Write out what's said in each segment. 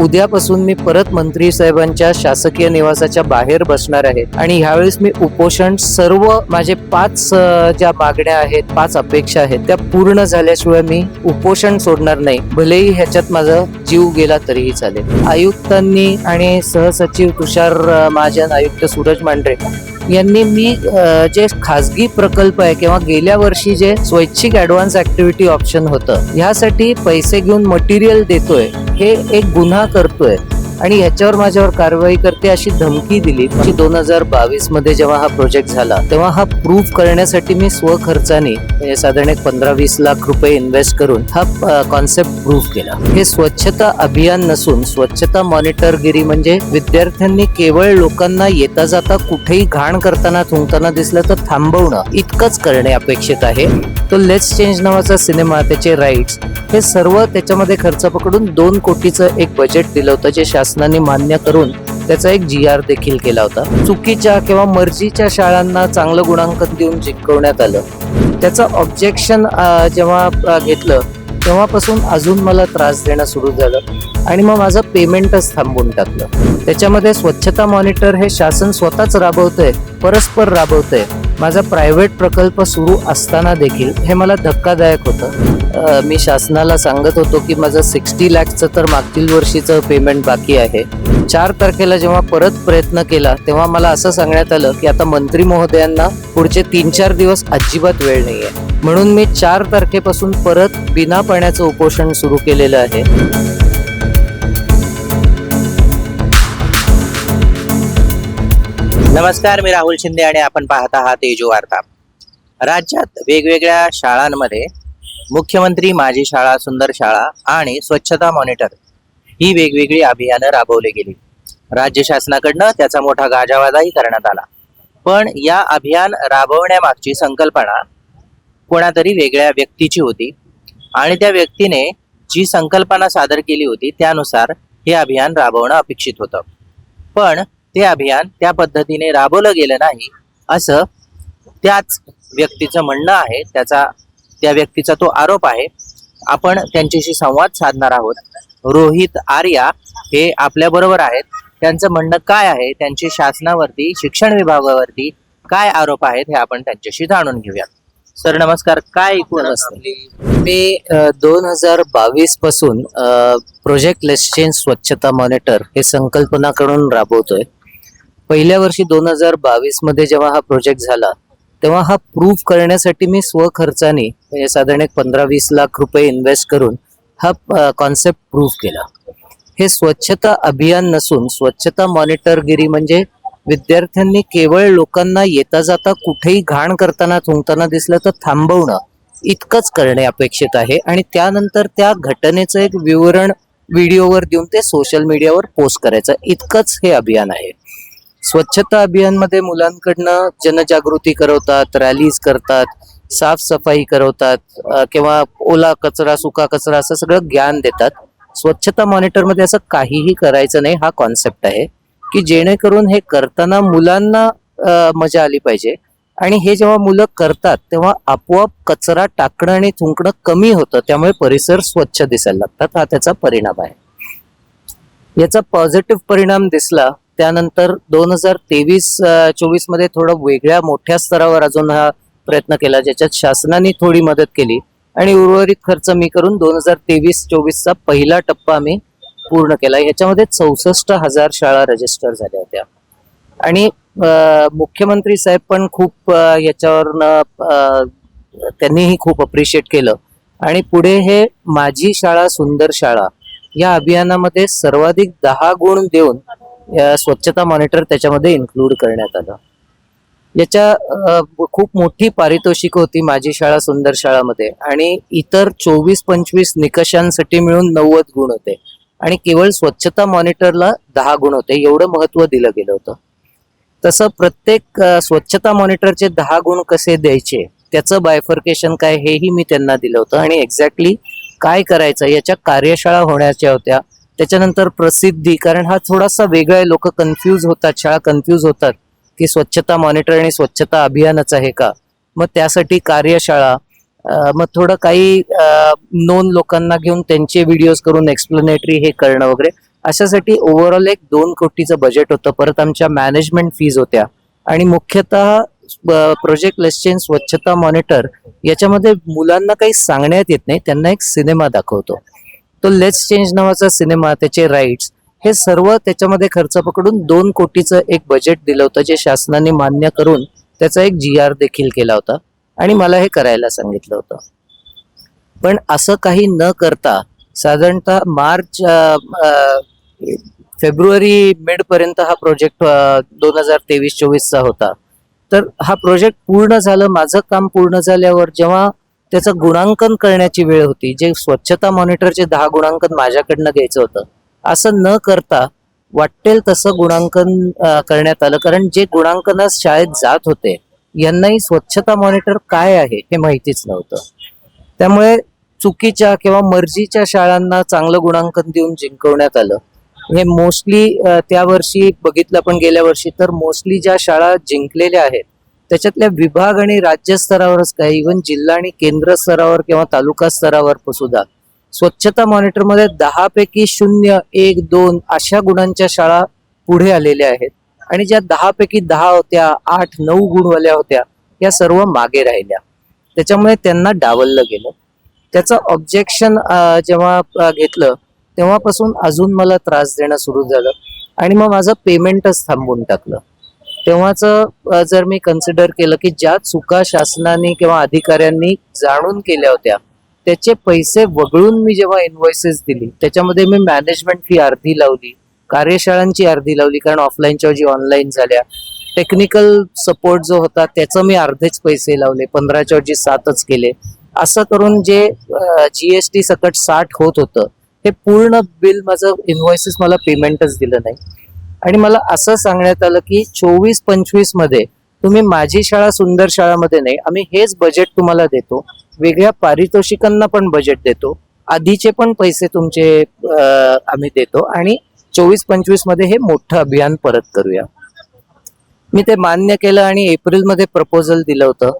उद्यापासून मी परत मंत्री साहेबांच्या शासकीय निवासाच्या बाहेर बसणार आहे. आणि ह्यावेळेस मी उपोषण सर्व माझे पाच ज्या मागण्या आहेत पाच अपेक्षा आहेत त्या पूर्ण झाल्याशिवाय मी उपोषण सोडणार नाही. भलेही ह्याच्यात माझा जीव गेला तरीही चालेल. आयुक्तांनी आणि सहसचिव तुषार महाजन आयुक्त सूरज मांढरे यांनी मी जे खासगी प्रकल्प आहे किंवा गेल्या वर्षी जे स्वैच्छिक ऍडव्हान्स ऍक्टिव्हिटी ऑप्शन होतं ह्यासाठी पैसे घेऊन मटेरियल देतोय हे एक गुन्हा करतोय. आणि ह्याच्यावर माझ्यावर कारवाई करते अशी धमकी दिली. की दोन हजार बावीसमध्ये जेव्हा हा प्रोजेक्ट झाला तेव्हा हा प्रूव्ह करण्यासाठी मी स्वखर्चाने म्हणजे साधारण एक पंधरा वीस लाख रुपये इन्व्हेस्ट करून हा कॉन्सेप्ट प्रूव्ह केला. हे स्वच्छता अभियान नसून स्वच्छता मॉनिटरगिरी म्हणजे विद्यार्थ्यांनी केवळ लोकांना येता जाता कुठेही घाण करताना थुंकताना दिसलं तर थांबवणं इतकंच करणे अपेक्षित आहे. तो लेट्स चेंज नावाचा सिनेमा त्याचे राईट्स हे सर्व त्याच्यामध्ये खर्च पकडून दोन कोटीचं एक बजेट दिलं होतं जे शासनाने मान्य करून त्याचा एक जी आर देखील केला होता. चुकीच्या किंवा मर्जीच्या शाळांना चांगलं गुणांकन देऊन जिंकवण्यात आलं. त्याचं ऑब्जेक्शन जेव्हा घेतलं तेव्हापासून अजून मला त्रास देणं सुरू झालं आणि मग माझं पेमेंटच थांबवून टाकलं. त्याच्यामध्ये स्वच्छता मॉनिटर हे शासन स्वतःच राबवतंय परस्पर राबवतंय. माझा प्रायव्हेट प्रकल्प सुरू असताना देखील हे मला धक्कादायक होतं. मी शासनाला सांगत होतो की माझं सिक्स्टी लॅक्सचं तर मागील वर्षीचं पेमेंट बाकी आहे. चार तारखेला जेव्हा परत प्रयत्न केला तेव्हा मला असं सांगण्यात आलं की आता मंत्री महोदयांना पुढचे तीन चार दिवस अजिबात वेळ नाही आहे म्हणून मी चार तारखेपासून परत बिना पाण्याचं उपोषण सुरू केलेलं आहे. नमस्कार मी राहुल शिंदे आणि आपण पाहत आहात एजू वार्ता. राज्यात वेगवेगळ्या शाळांमध्ये मुख्यमंत्री माझी शाळा सुंदर शाळा आणि स्वच्छता मॉनिटर ही वेगवेगळी अभियानं राबवली गेली. राज्य शासनाकडनं त्याचा मोठा गाजावाजाही करण्यात आला. पण या अभियान राबवण्यामागची संकल्पना कोणातरी वेगळ्या व्यक्तीची होती आणि त्या व्यक्तीने जी संकल्पना सादर केली होती त्यानुसार हे अभियान राबवणं अपेक्षित होतं. पण ते अभियान त्या पद्धतीने राबवलं गेलं नाही असं त्याच व्यक्तीचं म्हणणं आहे. त्याचा त्या व्यक्तीचा तो आरोप आहे. आपण त्यांच्याशी संवाद साधणार आहोत. रोहित आर्या हे आपल्या बरोबर आहेत. त्यांचं म्हणणं काय आहे? त्यांचे शासनावरती शिक्षण विभागावरती काय आरोप आहेत हे आपण त्यांच्याशी जाणून घेऊया. सर नमस्कार. काय एकूण असतं? मी दोन हजार बावीसपासून प्रोजेक्ट लेस्चेन स्वच्छता मॉनिटर हे संकल्पना करून राबवतोय. पहिल्या वर्षी दोन हजार बावीसमध्ये जेव्हा हा प्रोजेक्ट झाला तेव्हा हा प्रूफ करण्यासाठी मी स्वखर्चाने म्हणजे साधारण एक पंधरा वीस लाख रुपये इन्व्हेस्ट करून हा कॉन्सेप्ट प्रूफ केला. हे स्वच्छता अभियान नसून स्वच्छता मॉनिटरगिरी म्हणजे विद्यार्थ्यांनी केवळ लोकांना येता जाता कुठेही घाण करताना थुंकताना दिसलं तर थांबवणं इतकंच करणे अपेक्षित आहे. आणि त्यानंतर त्या घटनेचं एक विवरण व्हिडिओवर देऊन ते सोशल मीडियावर पोस्ट करायचं. इतकंच हे अभियान आहे. स्वच्छता अभियानमध्ये मुलांकडनं जनजागृती करवतात रॅलीज करतात साफसफाई करवतात किंवा ओला कचरा सुका कचरा असं सगळं ज्ञान देतात. स्वच्छता मॉनिटरमध्ये असं काहीही करायचं नाही हा कॉन्सेप्ट आहे की जेणेकरून हे करताना मुलांना मजा आली पाहिजे. आणि हे जेव्हा मुलं करतात तेव्हा आपोआप कचरा टाकणं आणि थुंकणं कमी होतं त्यामुळे परिसर स्वच्छ दिसायला लागतात. हा त्याचा परिणाम आहे. याचा पॉझिटिव्ह परिणाम दिसला त्यानंतर दोन हजार तेवीस चोवीसमध्ये थोडं वेगळ्या मोठ्या स्तरावर अजून हा प्रयत्न केला ज्याच्यात शासनाने थोडी मदत केली. आणि उर्वरित खर्च मी करून दोन हजार तेवीस चोवीसचा पहिला टप्पा मी पूर्ण केला. ह्याच्यामध्ये चौसष्ट हजार शाळा रजिस्टर झाल्या होत्या. आणि मुख्यमंत्री साहेब पण खूप अं, याच्यावरनं त्यांनीही खूप अप्रिशिएट केलं. आणि पुढे हे माझी शाळा सुंदर शाळा या अभियानामध्ये सर्वाधिक दहा गुण देऊन या स्वच्छता मॉनिटर त्याच्यामध्ये इन्क्लूड करण्यात आलं. याच्या खूप मोठी पारितोषिक होती माझी शाळा सुंदर शाळामध्ये. आणि इतर चोवीस पंचवीस निकषांसाठी मिळून नव्वद गुण होते. आणि केवळ स्वच्छता मॉनिटरला दहा गुण होते एवढं महत्त्व दिलं गेलं होतं. तसं प्रत्येक स्वच्छता मॉनिटरचे दहा गुण कसे द्यायचे त्याचं बायफर्केशन काय हेही मी त्यांना दिलं होतं. आणि एक्झॅक्टली काय करायचं याच्या कार्यशाळा होण्याच्या होत्या. त्याच्यानंतर प्रसिद्धी कारण हा थोडासा वेगळा आहे. लोक कन्फ्यूज होतात शाळा कन्फ्यूज होतात की स्वच्छता मॉनिटर आणि स्वच्छता अभियानच आहे का? मग त्यासाठी कार्यशाळा मग थोडं काही नोंद लोकांना घेऊन त्यांचे व्हिडिओज करून एक्सप्लेनेटरी हे करणं वगैरे अशासाठी ओव्हरऑल एक दोन कोटीचं बजेट होतं. परत आमच्या मॅनेजमेंट फीज होत्या. आणि मुख्यतः प्रोजेक्ट लेस्चेन स्वच्छता मॉनिटर याच्यामध्ये मुलांना काही सांगण्यात येत नाही. त्यांना एक सिनेमा दाखवतो. तो लेट्स चेंज नावाचा सिनेमा त्याचे राईट्स हे सर्व त्याच्यामध्ये खर्च पकडून दोन कोटीचं एक बजेट दिलं होतं जे शासनाने मान्य करून त्याचा एक जी आर देखील केला होता. आणि मला हे करायला सांगितलं होतं. पण असं काही न करता साधारणतः मार्च फेब्रुवारी मिड पर्यंत हा प्रोजेक्ट दोन हजार तेवीस चोवीसचा होता. तर हा प्रोजेक्ट पूर्ण झालं माझं काम पूर्ण झाल्यावर जेव्हा त्याचं गुणांकन करण्याची वेळ होती. जे स्वच्छता मॉनिटरचे दहा गुणांकन माझ्याकडनं घ्यायचं होतं. असं न करता वाटेल तसं गुणांकन करण्यात आलं. कारण जे गुणांकनास शाळेत जात होते यांनाही स्वच्छता मॉनिटर काय आहे हे माहितीच नव्हतं. त्यामुळे चुकीच्या किंवा मर्जीच्या शाळांना चांगलं गुणांकन देऊन जिंकवण्यात आलं. हे मोस्टली त्या वर्षी बघितलं पण गेल्या वर्षी तर मोस्टली ज्या शाळा जिंकलेल्या आहेत त्याच्यातल्या विभाग आणि राज्य स्तरावरच काय इव्हन जिल्हा आणि केंद्र स्तरावर किंवा तालुका स्तरावर सुद्धा. स्वच्छता मॉनिटरमध्ये दहा पैकी शून्य एक दोन अशा गुणांच्या शाळा पुढे आलेल्या आहेत. आणि ज्या दहा पैकी दहा होत्या आठ नऊ गुणवाल्या होत्या या सर्व मागे राहिल्या. त्याच्यामुळे त्यांना डावललं गेलं. त्याचं ऑब्जेक्शन जेव्हा घेतलं तेव्हापासून अजून मला त्रास देणं सुरू झालं. आणि मग माझं पेमेंटच थांबवून टाकलं. तेव्हाच जर मी कन्सिडर केलं की ज्या चुका शासनाने किंवा अधिकाऱ्यांनी जाणून केल्या होत्या त्याचे पैसे वगळून मी जेव्हा इन्व्हॉइसेस दिली त्याच्यामध्ये मी मॅनेजमेंट फी अर्धी लावली कार्यशाळांची अर्धी लावली कारण ऑफलाईनच्या जी ऑनलाईन झाल्या टेक्निकल सपोर्ट जो होता त्याचं मी अर्धेच पैसे लावले पंधराच्या जी सातच केले. असं करून जे जीएसटी सकट साठ होत होतं हे पूर्ण बिल माझं इन्व्हॉइसेस मला पेमेंटच दिलं नाही. आणि मला असं सांगण्यात आलं की चोवीस पंचवीसमध्ये तुम्ही माझी शाळा सुंदर शाळामध्ये नाही आम्ही हेच बजेट तुम्हाला देतो. वेगळ्या पारितोषिकांना पण बजेट देतो. आधीचे पण पैसे तुमचे आम्ही देतो. आणि चोवीस पंचवीसमध्ये हे मोठं अभियान परत करूया. मी ते मान्य केलं आणि एप्रिलमध्ये प्रपोजल दिलं होतं.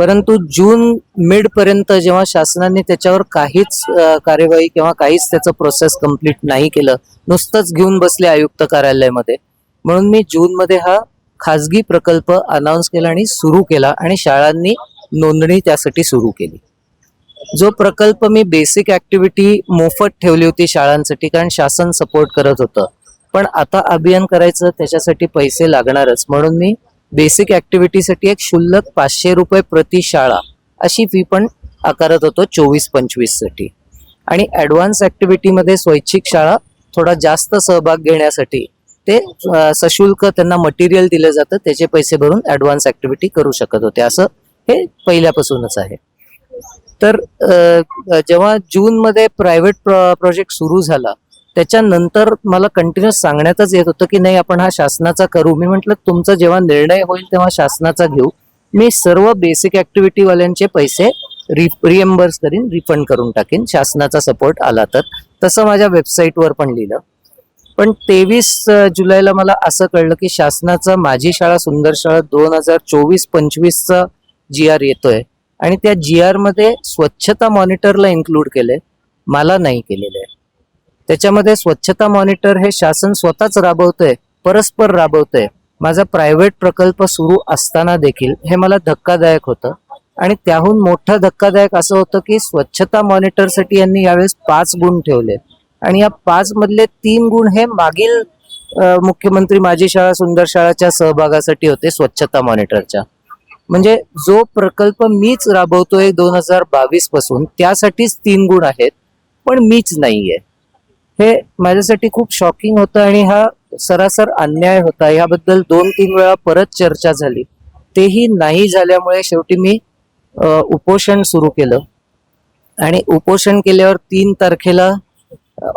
परंतु जून मिड पर्यंत जेव्हा शासनाने त्याच्यावर काहीच कार्यवाही किंवा काहीच त्याचं प्रोसेस कंप्लीट नाही केलं नुसतंच घेऊन बसले आयुक्त कार्यालयामध्ये. म्हणून मी जूनमध्ये हा खाजगी प्रकल्प अनाऊन्स केला आणि सुरू केला आणि शाळांनी नोंदणी त्यासाठी सुरू केली. जो प्रकल्प मी बेसिक ऍक्टिव्हिटी मोफत ठेवली होती शाळांसाठी कारण शासन सपोर्ट करत होतं. पण आता अभियान करायचं त्याच्यासाठी पैसे लागणारच. म्हणून मी बेसिक ॲक्टिव्हिटीसाठी एक शुल्लक पाचशे रुपये प्रति शाळा अशी फी पण आकारत होतो चोवीस पंचवीससाठी आणि ॲडव्हान्स ॲक्टिव्हिटीमध्ये स्वैच्छिक शाळा थोडा जास्त सहभाग घेण्यासाठी ते सशुल्क त्यांना मटेरियल दिलं जातं त्याचे पैसे भरून ॲडव्हान्स ॲक्टिव्हिटी करू शकत होते. असं हे पहिल्यापासूनच आहे. तर जेव्हा जूनमध्ये प्रायव्हेट प्रायव्हेट प्रोजेक्ट सुरू झाला त्याच्यानंतर मला कंटिन्युअस सांगण्यातच येत होतं की नाही आपण हा शासनाचा करू. मी म्हटलं तुमचा जेव्हा निर्णय होईल तेव्हा शासनाचा घेऊ. मी सर्व बेसिक ॲक्टिव्हिटीवाल्यांचे पैसे रि रिएम्बर्स करीन रिफंड करून टाकीन. शासनाचा सपोर्ट आला तर. तसं माझ्या वेबसाईटवर पण लिहिलं. पण तेवीस जुलैला मला असं कळलं की शासनाचं माझी शाळा सुंदर शाळा दोन हजार चोवीस पंचवीसचा जी आर येतोय. आणि त्या जी आरमध्ये स्वच्छता मॉनिटरला इन्क्लूड केले मला नाही केलेलं आहे त्याच्यामध्ये स्वच्छता मॉनिटर हे शासन स्वतःच राबवतंय परस्पर राबवतंय. माझा प्रायव्हेट प्रकल्प सुरू असताना देखील हे मला धक्कादायक होतं. आणि त्याहून मोठं धक्कादायक असं होतं की स्वच्छता मॉनिटरसाठी यांनी यावेळेस पाच गुण ठेवले. आणि या पाच मधले तीन गुण हे मागील मुख्यमंत्री माझी शाळा सुंदर शाळाच्या सहभागासाठी होते स्वच्छता मॉनिटरच्या. म्हणजे जो प्रकल्प मीच राबवतोय दोन हजार बावीसपासून त्यासाठीच तीन गुण आहेत पण मीच नाहीये. हे माझ्यासाठी खूप शॉकिंग होतं आणि हा सरासर अन्याय होता. याबद्दल दोन तीन वेळा परत चर्चा झाली. तेही नाही झाल्यामुळे शेवटी मी उपोषण सुरू केलं. आणि उपोषण केल्यावर तीन तारखेला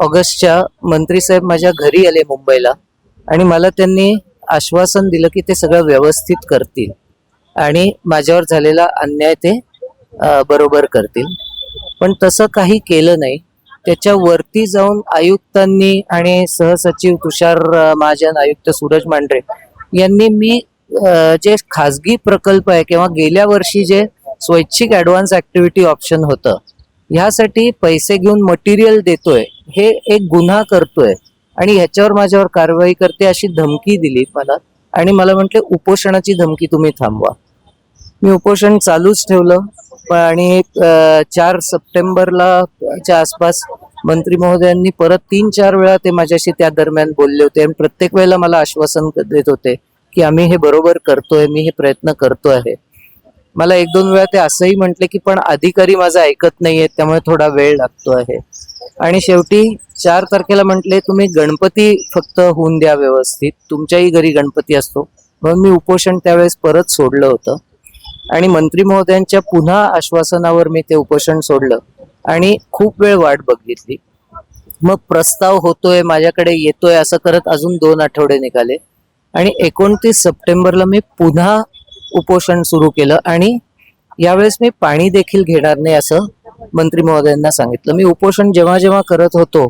ऑगस्टच्या मंत्री साहेब माझ्या घरी आले मुंबईला. आणि मला त्यांनी आश्वासन दिलं की ते सगळं व्यवस्थित करतील. आणि माझ्यावर झालेला अन्याय ते बरोबर करतील. पण तसं काही केलं नाही. त्याच्यावरती जाऊन आयुक्तांनी आणि सहसचिव तुषार महाजन आयुक्त सूरज मांढरे यांनी मी जे खाजगी प्रकल्प आहे किंवा गेल्या वर्षी जे स्वैच्छिक ऍडव्हान्स ऍक्टिव्हिटी ऑप्शन होतं ह्यासाठी पैसे घेऊन मटेरियल देतोय हे एक गुन्हा करतोय आणि ह्याच्यावर माझ्यावर कारवाई करते अशी धमकी दिली मला आणि मला म्हटले उपोषणाची धमकी तुम्ही थांबवा. मी उपोषण चालूच ठेवलं. आणि चार सप्टेंबरला च्या आसपास मंत्री महोदयांनी परत तीन चार वेळा ते माझ्याशी त्या दरम्यान बोलले होते. आणि प्रत्येक वेळेला मला आश्वासन देत होते की आम्ही हे बरोबर करतोय मी हे प्रयत्न करतो आहे. मला एक दोन वेळा ते असंही म्हटले की पण अधिकारी माझं ऐकत नाहीये त्यामुळे थोडा वेळ लागतो आहे. आणि शेवटी चार तारखेला म्हटले तुम्ही गणपती फक्त होऊन द्या व्यवस्थित. तुमच्याही घरी गणपती असतो. म्हणून मी उपोषण त्यावेळेस परत सोडलं होतं. आणि मंत्री महोदयांच्या पुन्हा आश्वासनावर मी ते उपोषण सोडलं आणि खूप वेळ वाट बघितली. मग प्रस्ताव होतोय माझ्याकडे येतोय असं करत अजून दोन आठवडे निघाले. आणि एकोणतीस सप्टेंबरला मी पुन्हा उपोषण सुरू केलं आणि यावेळेस मी पाणी देखील घेणार नाही असं मंत्री महोदयांना सांगितलं. मी उपोषण जेव्हा जेव्हा करत होतो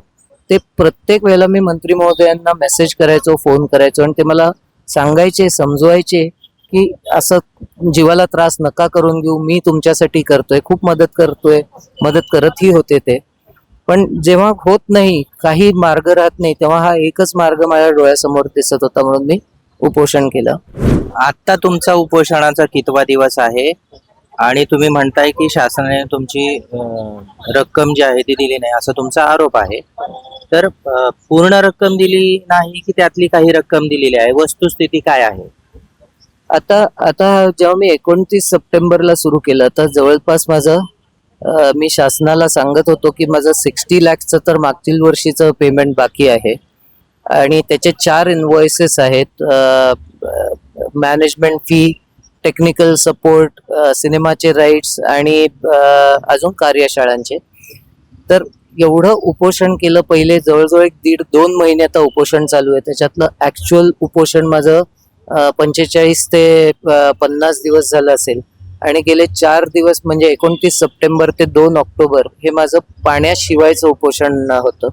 ते प्रत्येक वेळेला मी मंत्री महोदयांना मेसेज करायचो फोन करायचो आणि ते मला सांगायचे समजवायचे. की असं जीवाला त्रास नका करून घेऊ मी तुमच्यासाठी करतोय खूप मदत करतोय मदत करतही होते ते. पण जेव्हा होत नाही काही मार्ग राहत नाही तेव्हा हा एकच मार्ग माझ्या डोळ्यासमोर दिसत होता म्हणून मी उपोषण केलं. आता तुमचा उपोषणाचा कितवा दिवस आहे? आणि तुम्ही म्हणताय की शासनाने तुमची रक्कम जी आहे ती दिली नाही असा तुमचा आरोप आहे. तर पूर्ण रक्कम दिली नाही की त्यातली काही रक्कम दिलेली आहे? वस्तुस्थिती काय आहे? आता आता जेव्हा मी एकोणतीस सप्टेंबरला सुरू केलं तर जवळपास माझं मी शासनाला सांगत होतो की माझं सिक्स्टी लॅक्सचं तर मागील वर्षीचं पेमेंट बाकी आहे. आणि त्याचे चार इनवॉइसेस आहेत मॅनेजमेंट फी टेक्निकल सपोर्ट सिनेमाचे राईट्स आणि अजून कार्यशाळांचे. तर एवढं उपोषण केलं पहिले जवळजवळ एक दीड दोन महिने आता उपोषण चालू आहे. त्याच्यातलं ॲक्च्युअल उपोषण माझं पंचेचाळीस ते पन्नास दिवस झालं असेल. आणि गेले चार दिवस म्हणजे एकोणतीस सप्टेंबर ते दोन ऑक्टोबर हे माझं पाण्याशिवायचं उपोषण होतं.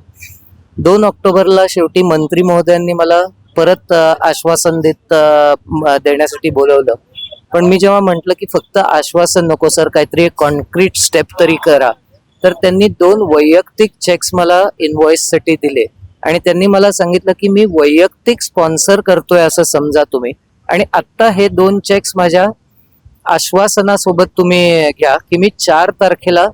दोन ऑक्टोबरला शेवटी मंत्री महोदयांनी मला परत आश्वासन देत देण्यासाठी बोलवलं. पण मी जेव्हा म्हटलं की फक्त आश्वासन नको सर काहीतरी एक कॉन्क्रीट स्टेप तरी करा. तर त्यांनी दोन वैयक्तिक चेक्स मला इन्व्हॉइससाठी दिले. आणि त्यांनी मला सांगितलं की मी वैयक्तिक स्पॉन्सर करतोय असं समजा तुम्ही. आणि आत्ता हे दोन चेक्स माझ्या आश्वासनासोबत तुम्ही घ्या की मी चार तारखेला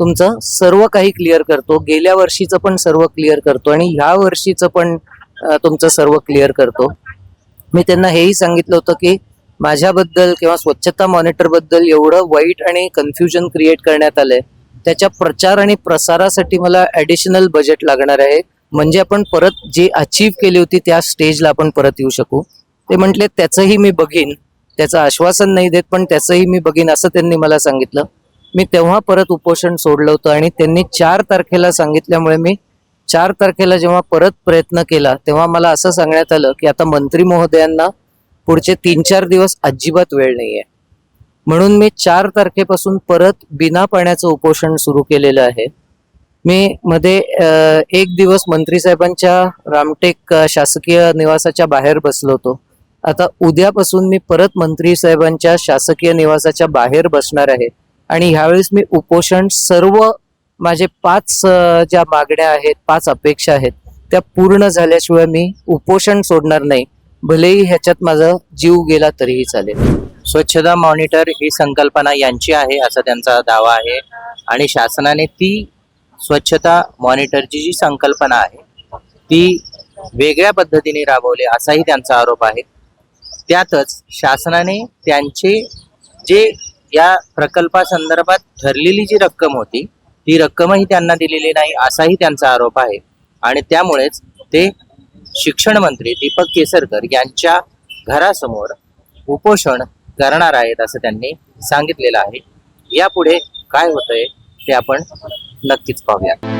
तुमचं सर्व काही क्लिअर करतो. गेल्या वर्षीचं पण सर्व क्लिअर करतो आणि ह्या वर्षीचं पण तुमचं सर्व क्लिअर करतो. मी त्यांना हेही सांगितलं होतं की माझ्याबद्दल किंवा स्वच्छता मॉनिटरबद्दल एवढं वाईट आणि कन्फ्युजन क्रिएट करण्यात आलंय. त्याच्या प्रचार आणि प्रसारासाठी मला ॲडिशनल बजेट लागणार आहे. म्हणजे आपण परत जी अचीव केली होती त्या स्टेजला आपण परत येऊ शकू. ते म्हटले त्याचंही मी बघीन. त्याचं आश्वासन नाही देत पण त्याचंही मी बघीन असं त्यांनी मला सांगितलं. मी तेव्हा परत उपोषण सोडलं होतं आणि त्यांनी चार तारखेला सांगितल्यामुळे मी चार तारखेला जेव्हा परत प्रयत्न केला तेव्हा मला असं सांगण्यात आलं की आता मंत्री महोदयांना पुढचे तीन चार दिवस अजिबात वेळ नाहीये. म्हणून मी चार तारखेपासून परत बिना पाण्याचं उपोषण सुरू केलेलं आहे. मी मध्ये एक दिवस मंत्री साहेबांच्या रामटेक शासकीय निवासाच्या बाहेर बसलो होतो. आता उद्यापासून मी परत मंत्री साहेबांच्या शासकीय निवासाच्या बाहेर बसणार आहे. आणि ह्यावेळेस मी उपोषण सर्व माझे पाच ज्या मागण्या आहेत पाच अपेक्षा आहेत त्या पूर्ण झाल्याशिवाय मी उपोषण सोडणार नाही. भलेही ह्याच्यात माझा जीव गेला तरीही चालेल. स्वच्छता मॉनिटर ही संकल्पना यांची आहे असा त्यांचा दावा आहे. आणि शासनाने ती स्वच्छता मॉनिटरची जी संकल्पना आहे ती वेगळ्या पद्धतीने राबवली असाही त्यांचा आरोप आहे. त्यातच शासनाने त्यांचे जे या प्रकल्पासंदर्भात ठरलेली जी रक्कम होती ती रक्कमही त्यांना दिलेली नाही असाही त्यांचा आरोप आहे. आणि त्यामुळेच ते शिक्षण मंत्री दीपक केसरकर यांच्या घरासमोर उपोषण करणार आहेत असं त्यांनी सांगितलेलं आहे. यापुढे काय होतंय ते आपण नक्कीच पाहूया.